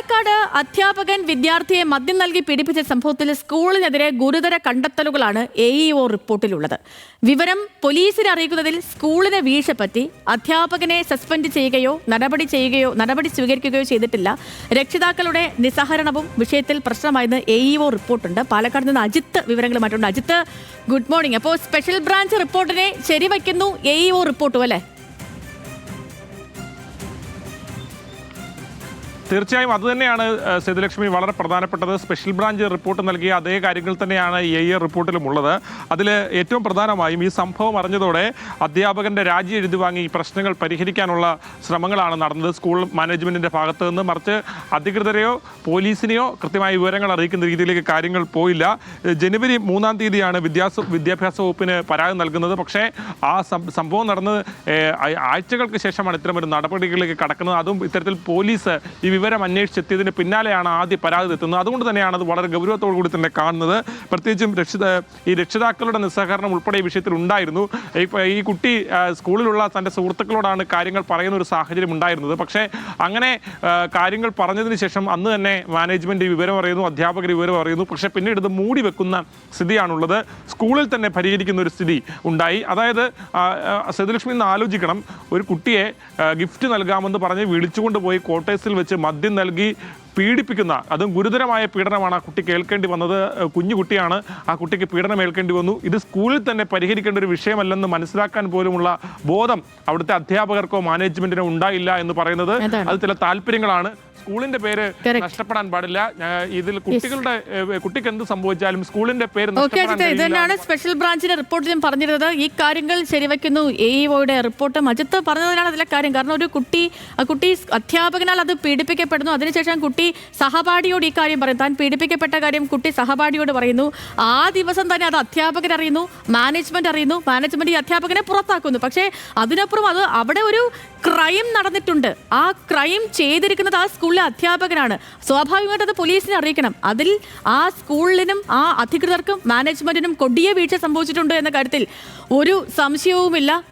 പാലക്കാട് അധ്യാപകൻ വിദ്യാർത്ഥിയെ മദ്യം നൽകി പീഡിപ്പിച്ച സംഭവത്തിൽ സ്കൂളിനെതിരെ ഗുരുതര കണ്ടെത്തലുകളാണ് എ ഇഒ റിപ്പോർട്ടിലുള്ളത്. വിവരം പോലീസിനെ അറിയിക്കുന്നതിൽ സ്കൂളിന് വീഴ്ച പറ്റി അധ്യാപകനെ സസ്പെൻഡ് ചെയ്യുകയോ നടപടി ചെയ്യുകയോ നടപടി സ്വീകരിക്കുകയോ ചെയ്തിട്ടില്ല. രക്ഷിതാക്കളുടെ നിസ്സഹരണവും വിഷയത്തിൽ പ്രശ്നമായെന്ന് എ ഇഒ റിപ്പോർട്ടുണ്ട്. പാലക്കാട് നിന്ന് അജിത്ത് വിവരങ്ങൾ മറ്റുണ്ട് അജിത്ത് ഗുഡ് മോർണിംഗ് അപ്പോൾ സ്പെഷ്യൽ ബ്രാഞ്ച് റിപ്പോർട്ടിനെ ശരിവയ്ക്കുന്നു എ ഇഒ റിപ്പോർട്ടും അല്ലേ? തീർച്ചയായും അതുതന്നെയാണ് സേതുലക്ഷ്മി വളരെ പ്രധാനപ്പെട്ടത്. സ്പെഷ്യൽ ബ്രാഞ്ച് റിപ്പോർട്ട് നൽകിയ അതേ കാര്യങ്ങൾ തന്നെയാണ് എ എ റിപ്പോർട്ടിലും ഉള്ളത്. അതിൽ ഏറ്റവും പ്രധാനമായും ഈ സംഭവം അറിഞ്ഞതോടെ അധ്യാപകന്റെ രാജി എഴുതി വാങ്ങി പ്രശ്നങ്ങൾ പരിഹരിക്കാനുള്ള ശ്രമങ്ങളാണ് നടന്നത്. സ്കൂൾ മാനേജ്മെന്റിന്റെ ഭാഗത്ത് നിന്ന് മറിച്ച് അധികൃതരെയോ പോലീസിനെയോ കൃത്യമായ വിവരങ്ങൾ അറിയിക്കുന്ന രീതിയിലേക്ക് കാര്യങ്ങൾ പോയില്ല. ജനുവരി മൂന്നാം തീയതിയാണ് വിദ്യാസ വിദ്യാഭ്യാസ വകുപ്പിന് പരാതി നൽകുന്നത്. പക്ഷേ ആ സംഭവം നടന്നത് ആഴ്ചകൾക്ക് ശേഷമാണ് ഇത്തരം ഒരു നടപടികളിലേക്ക് കടക്കുന്നത്. അതും ഇത്തരത്തിൽ പോലീസ് ഈ വിവരം അന്വേഷിച്ചെത്തിയതിന് പിന്നാലെയാണ് ആദ്യ പരാതി എത്തുന്നത് അതുകൊണ്ട് തന്നെയാണ് അത് വളരെ ഗൗരവത്തോടു കൂടി തന്നെ കാണുന്നത്. പ്രത്യേകിച്ചും രക്ഷിത ഈ രക്ഷിതാക്കളുടെ നിസ്സഹകരണം ഉൾപ്പെടെ ഈ വിഷയത്തിൽ ഉണ്ടായിരുന്നു. ഈ കുട്ടി സ്കൂളിലുള്ള തന്റെ സുഹൃത്തുക്കളോടാണ് കാര്യങ്ങൾ പറയുന്ന ഒരു സാഹചര്യം ഉണ്ടായിരുന്നത്. പക്ഷേ അങ്ങനെ കാര്യങ്ങൾ പറഞ്ഞതിന് ശേഷം അന്ന് തന്നെ മാനേജ്മെന്റ് വിവരം അറിയുന്നു അധ്യാപകർ വിവരം അറിയുന്നു. പക്ഷേ പിന്നീട് ഇത് മൂടി വെക്കുന്ന സ്ഥിതിയാണുള്ളത്. സ്കൂളിൽ തന്നെ പരിഹരിക്കുന്ന ഒരു സ്ഥിതി ഉണ്ടായി. അതായത് സേതുലക്ഷ്മി ഇന്ന് ആലോചിക്കണം. ഒരു കുട്ടിയെ ഗിഫ്റ്റ് നൽകാമെന്ന് പറഞ്ഞ് വിളിച്ചുകൊണ്ട് പോയി ക്വാർട്ടേഴ്സിൽ വെച്ച് മദ്യം നൽകി പീഡിപ്പിക്കുന്ന അതും ഗുരുതരമായ പീഡനമാണ് ആ കുട്ടി കേൾക്കേണ്ടി വന്നത്. കുഞ്ഞു കുട്ടിയാണ്. ആ കുട്ടിക്ക് പീഡനം ഏൽക്കേണ്ടി വന്നു. ഇത് സ്കൂളിൽ തന്നെ പരിഹരിക്കേണ്ട ഒരു വിഷയമല്ലെന്ന് മനസ്സിലാക്കാൻ പോലുമുള്ള ബോധം അവിടുത്തെ അധ്യാപകർക്കോ മാനേജ്മെന്റിനോ ഉണ്ടായില്ല എന്ന് പറയുന്നത്. അത് ചില താല്പര്യങ്ങളാണ്. സ്കൂളിന്റെ പേര് നഷ്ടപ്പെടാൻ പാടില്ല. ഇതിൽ കുട്ടികളുടെ കുട്ടിക്ക് എന്ത് സംഭവിച്ചാലും സ്കൂളിന്റെ പേര് ഇതന്നെയാണ് സ്പെഷ്യൽ ബ്രാഞ്ചിന്റെ റിപ്പോർട്ട് ഞാൻ പറഞ്ഞിരുന്നത്. ഈ കാര്യങ്ങൾ ശരിവെക്കുന്നു. എ ഇഒയുടെ റിപ്പോർട്ട് അജിത്ത് പറഞ്ഞതിനാണ് അതിലെ കാര്യം. കാരണം ഒരു കുട്ടി കുട്ടി അധ്യാപകനാൽ അത് പീഡിപ്പിക്കപ്പെടുന്നു. അതിനുശേഷം കുട്ടി സഹപാഠിയോട് ഈ കാര്യം പറയും. താൻ പീഡിപ്പിക്കപ്പെട്ട കാര്യം കുട്ടി സഹപാഠിയോട് പറയുന്നു. ആ ദിവസം തന്നെ അത് അധ്യാപകൻ അറിയുന്നു. മാനേജ്മെന്റ് അറിയുന്നു. മാനേജ്മെന്റ് ഈ അധ്യാപകനെ പുറത്താക്കുന്നു. പക്ഷേ അതിനപ്പുറം അത് അവിടെ ഒരു ക്രൈം നടന്നിട്ടുണ്ട്. ആ ക്രൈം ചെയ്തിരിക്കുന്നത് ആ സ്കൂളിലെ അധ്യാപകനാണ്. സ്വാഭാവികമായിട്ട് അത് പോലീസിനെ അറിയിക്കണം. അതിൽ ആ സ്കൂളിനും ആ അധികൃതർക്കും മാനേജ്മെന്റിനും കൊടിയ വീഴ്ച സംഭവിച്ചിട്ടുണ്ട് എന്ന കാര്യത്തിൽ ഒരു സംശയവുമില്ല.